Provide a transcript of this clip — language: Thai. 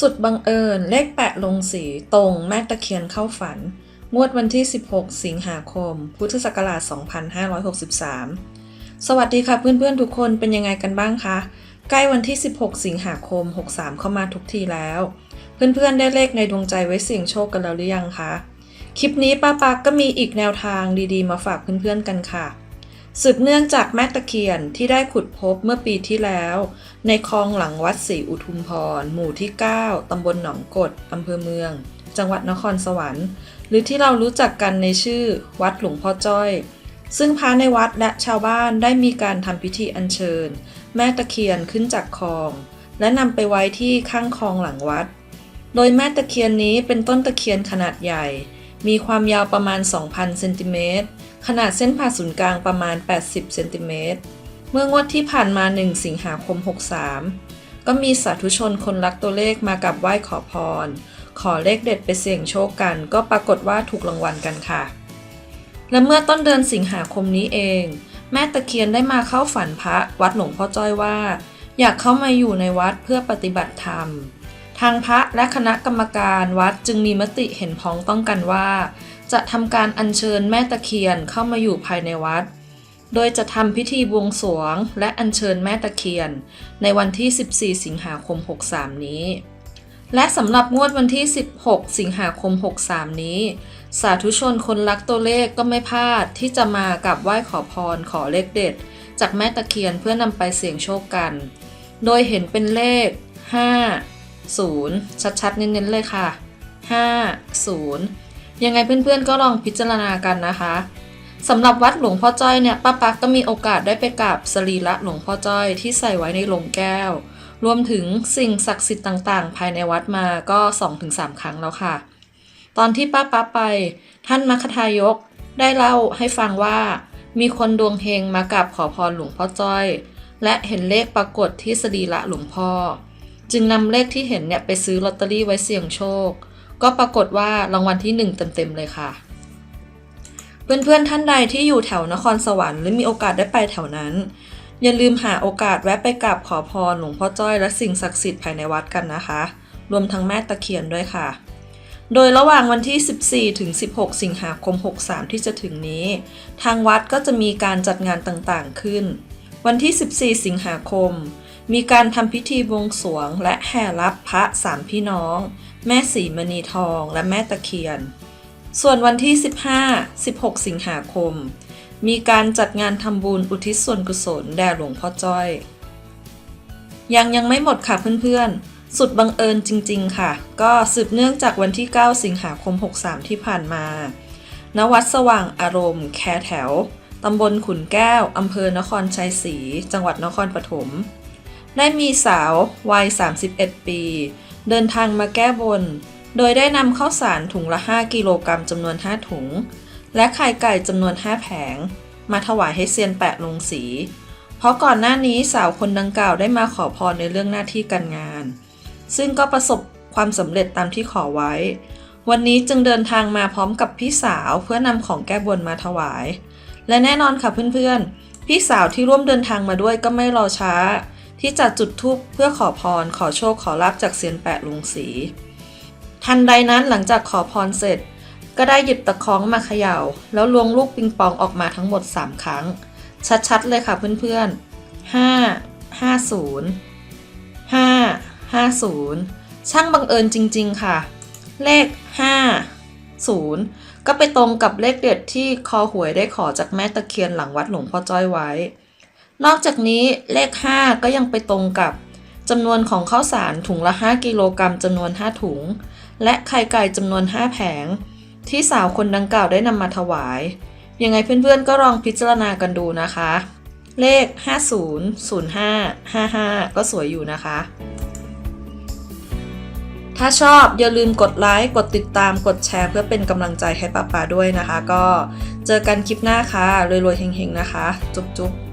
สุดบังเอิญเลขแปะลงสีตรงแม่ตะเคียนเข้าฝัน งวดวันที่ 16 สิงหาคม พุทธศักราช 2563 สวัสดีค่ะเพื่อนๆทุกคนเป็นยังไงกันบ้างคะ ใกล้วันที่ 16 สิงหาคม 63 เข้ามาทุกทีแล้ว เพื่อนๆได้เลขในดวงใจไว้เสี่ยงโชคกันแล้วหรือยังคะ คลิปนี้ป้าปากก็มีอีกแนวทางดีๆ มาฝากเพื่อนๆกันค่ะ สืบเนื่องจากแม่ตะเคียนที่ได้ขุดพบเมื่อปีที่แล้ว ในคลองหลังวัดศรีอุทุมพร หมู่ที่ 9 ตำบลหนองกดอำเภอเมือง จังหวัดนครสวรรค์ หรือที่เรารู้จักกันในชื่อ วัดหลวงพ่อจ้อย ซึ่งพระในวัดและชาวบ้านได้มีการทำพิธีอัญเชิญ แม่ตะเคียนขึ้นจากคลอง และนำไปไว้ที่ข้างคลองหลังวัด โดยแม่ตะเคียนนี้เป็นต้นตะเคียนขนาดใหญ่ มีความยาวประมาณ 2,000เซนติเมตร ขนาดเส้นผ่าศูนย์กลางประมาณ 80เซนติเมตร เมื่องวดที่ผ่านมา 1 สิงหาคม 63 ก็มีสาธุชนคนรักตัวเลขมากับไหว้ขอพร ขอเลขเด็ดไปเสี่ยงโชคกัน ก็ปรากฏว่าถูกรางวัลกันค่ะ และเมื่อต้นเดือนสิงหาคมนี้เอง แม่ตะเคียนได้มาเข้าฝันพระวัดหลวงพ่อจ้อยว่า อยากเข้ามาอยู่ในวัดเพื่อปฏิบัติธรรม ทางพระและคณะกรรมการวัดจึงมีมติเห็นพ้องต้องกันว่า จะทำการอัญเชิญแม่ตะเคียนเข้ามาอยู่ภายในวัด โดยจะทำพิธีบวงสรวงและอัญเชิญแม่ตะเคียน ในวันที่ 14 สิงหาคม 63 นี้ และสำหรับงวดวันที่ 16 สิงหาคม 63 นี้ สาธุชนคนรักตัวเลขก็ไม่พลาดที่จะมากับไหว้ขอพรขอเลขเด็ด จากแม่ตะเคียนเพื่อนำไปเสี่ยงโชคกัน โดยเห็นเป็นเลข 5 0 ชัดๆ เน้นๆ เลยค่ะ 5 0 ยังไงเพื่อนๆ ก็ลองพิจารณากันนะคะสำหรับวัดหลวงพ่อจ้อยเนี่ยป้าปักก็มีโอกาสได้ไปกราบสรีระหลวงพ่อจ้อยที่ใส่ไว้ในโลงแก้ว รวมถึงสิ่งศักดิ์สิทธิ์ต่างๆ ภายในวัดมาก็ 2-3 ครั้งแล้วค่ะ ตอนที่ป้าป้าไป ท่านมัคคทายกได้เล่าให้ฟังว่า มีคนดวงเฮงมากราบขอพรหลวงพ่อจ้อย และเห็นเลขปรากฏที่สรีระหลวงพ่อ จึงนำเลขที่เห็นเนี่ยไปซื้อลอตเตอรี่ไว้เสี่ยงโชค ก็ปรากฏว่ารางวัลที่ 1 เต็มๆเลยค่ะ เพื่อนๆท่านใดที่อยู่แถวนครสวรรค์หรือมีโอกาสได้ไปแถวนั้น อย่าลืมหาโอกาสแวะไปกราบขอพรหลวงพ่อจ้อยและสิ่งศักดิ์สิทธิ์ภายในวัดกันนะคะ รวมทั้งแม่ตะเคียนด้วยค่ะโดยระหว่างวันที่ 14 ถึง 16 สิงหาคม 63 ที่จะถึงนี้ ทางวัดก็จะมีการจัดงานต่างๆขึ้น วันที่ 14 สิงหาคม มีการทำพิธีบวงสรวงและแห่รับพระสามพี่น้อง แม่สีมณีทองและแม่ตะเคียน ส่วนวันที่ 15 16 สิงหาคม มีการจัดงานทำบุญอุทิศส่วนกุศลแด่หลวงพ่อจ้อย ยังยังไม่หมดค่ะเพื่อนๆ สุดบังเอิญจริง ๆ ค่ะ ก็สืบเนื่องจากวันที่ 9 สิงหาคม 63 ที่ผ่านมา ณ วัดสว่างอารมณ์ แคแถวตำบลขุนแก้ว อำเภอนครชัยศรี จังหวัดนครปฐม ได้มีสาววัย 31 ปี เดินทางมาแก้บน โดยได้นำข้าวสารถุงละ 5 กิโลกรัมจำนวน 5 ถุง และไข่ไก่จำนวน 5 แผง มาถวายให้เซียนแปะลงสี เพราะก่อนหน้านี้สาวคนดังกล่าวได้มาขอพรในเรื่องหน้าที่การงาน ซึ่งก็ประสบความสำเร็จตามที่ขอไว้ วันนี้จึงเดินทางมาพร้อมกับพี่สาวเพื่อนำของแก้บนมาถวาย และแน่นอนค่ะเพื่อนๆ พี่สาวที่ร่วมเดินทางมาด้วยก็ไม่รอช้า ที่จะจุดธูปเพื่อขอพร ขอโชคขอลาบจากเซียนแปะลุงสี ทันใดนั้นหลังจากขอพรเสร็จ ก็ได้หยิบตะคองมาเขย่า แล้วลวงลูกปิงปองออกมาทั้งหมด 3 ครั้ง ชัดๆเลยค่ะเพื่อนๆ 5 50 5 50 ช่างบังเอิญจริง ๆ ค่ะ เลข 5 0 ก็ไปตรงกับเลขเด็ดที่คอหวยได้ขอจากแม่ตะเคียนหลังวัดหลวงพ่อจ้อยไว้ นอกจากนี้เลข 5 ก็ยังไปตรงกับจำนวนของข้าวสารถุงละ 5 กิโลกรัมจำนวน 5 ถุง และไข่ไก่จำนวน 5 แผง ที่สาวคนดังกล่าวได้นำมาถวาย ยังไงเพื่อนๆก็ลองพิจารณากันดูนะคะ เลข 50 05 55 ก็สวยอยู่นะคะ ถ้าชอบอย่าลืมกดไลค์ กดติดตาม กดแชร์ เพื่อเป็นกำลังใจให้ป้าปาด้วยนะคะ ก็เจอกันคลิปหน้าค่ะรวยๆเฮงๆนะคะ จุ๊บๆ